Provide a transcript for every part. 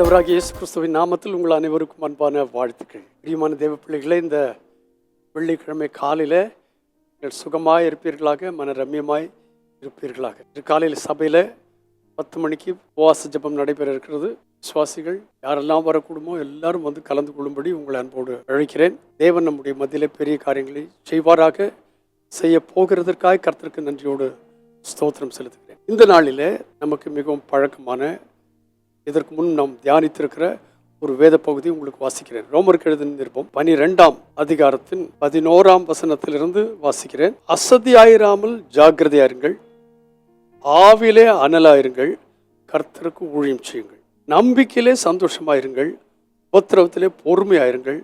ஆண்டவராக இயேசு கிறிஸ்துவின் நாமத்தில் உங்கள் அனைவருக்கும் அன்பான வாழ்த்துக்கள். பிரியமான தேவ பிள்ளைகளே இந்த வெள்ளிக்கிழமை காலையில் நீங்கள் சுகமாக இருப்பீர்களாக மன ரம்யமாய் இருப்பீர்களாக. இன்று காலையில் சபையில் பத்து மணிக்கு உபவாச ஜெபம் நடைபெற இருக்கிறது. விசுவாசிகள் யாரெல்லாம் வரக்கூடுமோ எல்லாரும் வந்து கலந்து கொள்ளும்படி உங்களை அன்போடு அழைக்கிறேன். தேவன் நம்முடைய மத்தியில் பெரிய காரியங்களை செய்வாராக. செய்ய போகிறதற்காக கருத்திற்கு நன்றியோடு ஸ்தோத்திரம் செலுத்துகிறேன். இந்த நாளில் நமக்கு மிகவும் பழக்கமான இதற்கு முன் நாம் தியானித்திருக்கிற ஒரு வேத பகுதி உங்களுக்கு வாசிக்கிறேன். ரோமருக்கு எழுதின நிருபம் பனிரெண்டாம் அதிகாரத்தின் பதினோராம் வசனத்திலிருந்து வாசிக்கிறேன். அசதியாயிராமல் ஜாக்கிரதையாயிருங்கள். ஆவிலே அனலாயிருங்கள். கர்த்தருக்கு ஊழியம் செய்யுங்கள். நம்பிக்கையிலே சந்தோஷமாயிருங்கள். உபத்திரவத்திலே பொறுமையாயிருங்கள்.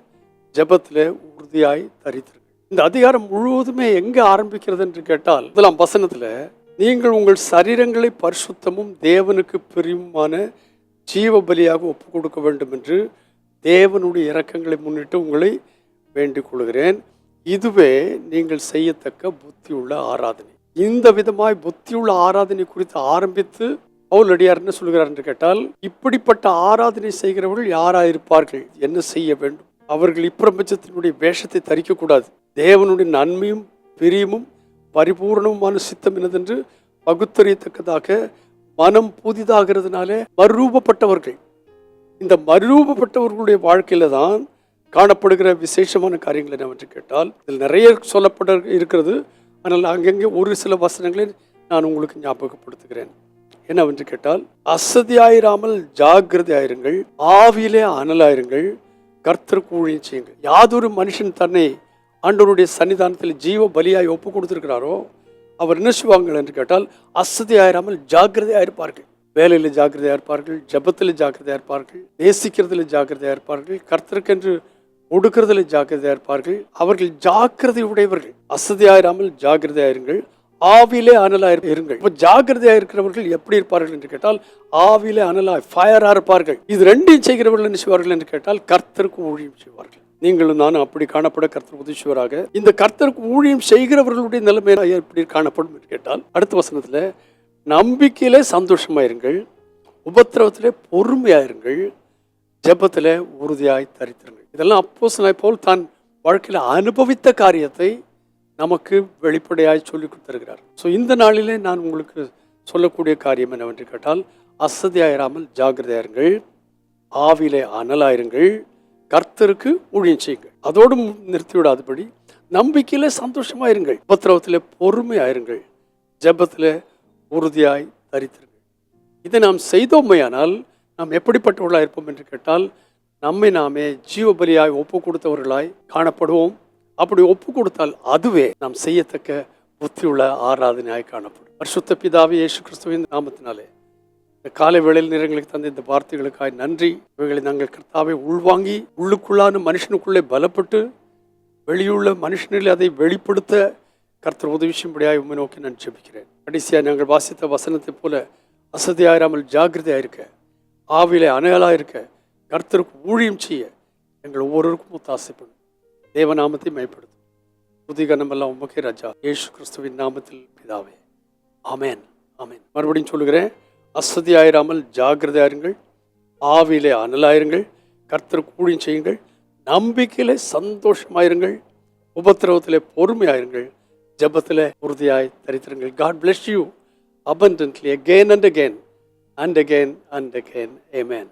ஜபத்திலே உறுதியாய் தரித்திருங்கள். இந்த அதிகாரம் முழுவதுமே எங்கே ஆரம்பிக்கிறது என்று கேட்டால் முதலாம் வசனத்தில் நீங்கள் உங்கள் சரீரங்களை பரிசுத்தமும் தேவனுக்கு பிரியுமான ஜீவ பலியாக ஒப்பு கொடுக்க வேண்டும் என்று தேவனுடைய இரக்கங்களை முன்னிட்டு உங்களை வேண்டிக் கொள்கிறேன். இதுவே நீங்கள் செய்யத்தக்க புத்தியுள்ள ஆராதனை. இந்த விதமாய் புத்தியுள்ள ஆராதனை குறித்து ஆரம்பித்து அவள் அடியார் என்ன சொல்கிறார் என்று கேட்டால் இப்படிப்பட்ட ஆராதனை செய்கிறவர்கள் யாராயிருப்பார்கள்? என்ன செய்ய வேண்டும்? அவர்கள் இப்பிரபஞ்சத்தினுடைய வேஷத்தை தரிக்கக்கூடாது. தேவனுடைய நன்மையும் பிரியமும் பரிபூர்ணமான சித்தம் என்னதென்று பகுத்தறியத்தக்கதாக மனம் புதிதாகிறதுனாலே மறுரூபப்பட்டவர்கள். இந்த மறுரூபப்பட்டவர்களுடைய வாழ்க்கையில தான் காணப்படுகிற விசேஷமான காரியங்கள் என்னவென்று கேட்டால் இதில் நிறைய சொல்லப்பட இருக்கிறது. ஆனால் அங்கங்கே ஒரு சில வசனங்களை நான் உங்களுக்கு ஞாபகப்படுத்துகிறேன். என்னவென்று கேட்டால் அசதியாயிராமல் ஜாக்கிரதையாயிருங்கள் ஆவியிலே அனலாயிருங்கள் கர்த்தருக்கு ஊழியம் செய்யுங்கள். யாதொரு மனுஷன் தன்னை ஆண்டவருடைய சன்னிதானத்தில் ஜீவ பலியாய் ஒப்பு கொடுத்துருக்கிறாரோ அவர் என்ன செய்வாங்கள் என்று கேட்டால் அசதியாயிராமல் ஜாக்கிரதையாக இருப்பார்கள். வேலையில் ஜாக்கிரதையாக இருப்பார்கள் ஜபத்தில் ஜாக்கிரதையாக இருப்பார்கள் நேசிக்கிறதுல ஜாக்கிரதையாக இருப்பார்கள் கர்த்தருக்கென்று ஒடுக்கிறதுல ஜாக்கிரதையாக இருப்பார்கள். அவர்கள் ஜாக்கிரதை உடையவர்கள். அசதியாயிராமல் ஜாக்கிரதையாயிருங்கள் ஆவிலே அனலாய் இருங்கள். இப்போ ஜாக்கிரதையாக இருக்கிறவர்கள் எப்படி இருப்பார்கள் என்று கேட்டால் ஆவிலே அனலாய் ஃபயராக இருப்பார்கள். இது ரெண்டையும் செய்கிறவர்கள் என்ன செய்வார்கள் என்று கேட்டால் கர்த்தருக்கு ஊழியம் செய்வார்கள். நீங்களும் நானும் அப்படி காணப்பட கர்த்தர் உதவிச்சுவராக. இந்த கர்த்தருக்கு ஊழியம் செய்கிறவர்களுடைய நிலைமை எப்படி காணப்படும் என்று கேட்டால் அடுத்த வசனத்தில் நம்பிக்கையிலே சந்தோஷமாயிருங்கள் உபத்திரவத்திலே பொறுமையாயிருங்கள் ஜெபத்தில் உறுதியாய் தரித்திருங்கள். இதெல்லாம் அப்போ போல் தான் வாழ்க்கையில் அனுபவித்த காரியத்தை நமக்கு வெளிப்படையாக சொல்லி கொடுத்துருக்கிறார். ஸோ இந்த நாளிலே நான் உங்களுக்கு சொல்லக்கூடிய காரியம் என்னவென்று கேட்டால் அசதியாயிராமல் ஜாகிரதையாயிருங்கள் ஆவிலே அனலாயிருங்கள் கர்த்தருக்கு ஊழியம் செய்யுங்கள். அதோடு நிறுத்திவிடாதபடி நம்பிக்கையில் சந்தோஷமாயிருங்கள். உபத்திரவத்தில் பொறுமையாயிருங்கள். ஜெபத்தில் உறுதியாய் தரித்திருங்கள். இதை நாம் செய்தோமையானால் நாம் எப்படிப்பட்டவர்களாக இருப்போம் என்று கேட்டால் நம்மை நாமே ஜீவபலியாய் ஒப்பு கொடுத்தவர்களாய் காணப்படுவோம். அப்படி ஒப்பு கொடுத்தால் அதுவே நாம் செய்யத்தக்க புத்தியுள்ள ஆராதனையாய் காணப்படும். பரிசுத்த பிதாவே இயேசு கிறிஸ்துவின் நாமத்தினாலே. இந்த காலை வேளையில் நிறங்களுக்கு தந்த இந்த வார்த்தைகளுக்காய் நன்றி. இவைகளை நாங்கள் கர்த்தாவை உள்வாங்கி உள்ளுக்குள்ளான மனுஷனுக்குள்ளே பலப்பட்டு வெளியுள்ள மனுஷனில் அதை வெளிப்படுத்த கர்த்தர் உதவி செய்யும்படியாக உண்மை நோக்கி நான் ஜெபிக்கிறேன். கடைசியாக நாங்கள் வாசித்த வசனத்தைப் போல அசதியாயிராமல் ஜாகிரதையாக இருக்க ஆவிலே அணையலாக இருக்க கர்த்தருக்கு ஊழியம் செய்ய எங்கள் ஒவ்வொருவருக்கும் ஒத்தாசைப்படும் தேவநாமத்தை மேம்படுத்தும். புதிகனமெல்லாம் உமக்கே ராஜா. ஏசு கிறிஸ்துவின் நாமத்தில் பிதாவே. ஆமேன். ஆமேன். மறுபடியும் சொல்லுகிறேன். அசதியாயிராமல் ஜாக்கிரதையாயிருங்கள் ஆவியிலே அனலாயிருங்கள். கர்த்தர் கூடியும் செய்யுங்கள். நம்பிக்கையிலே சந்தோஷமாயிருங்கள். உபத்திரவத்திலே பொறுமையாயிருங்கள். ஜபத்தில் உறுதியாய் தரித்திருங்கள். God bless you abundantly again and again and again and again. Amen.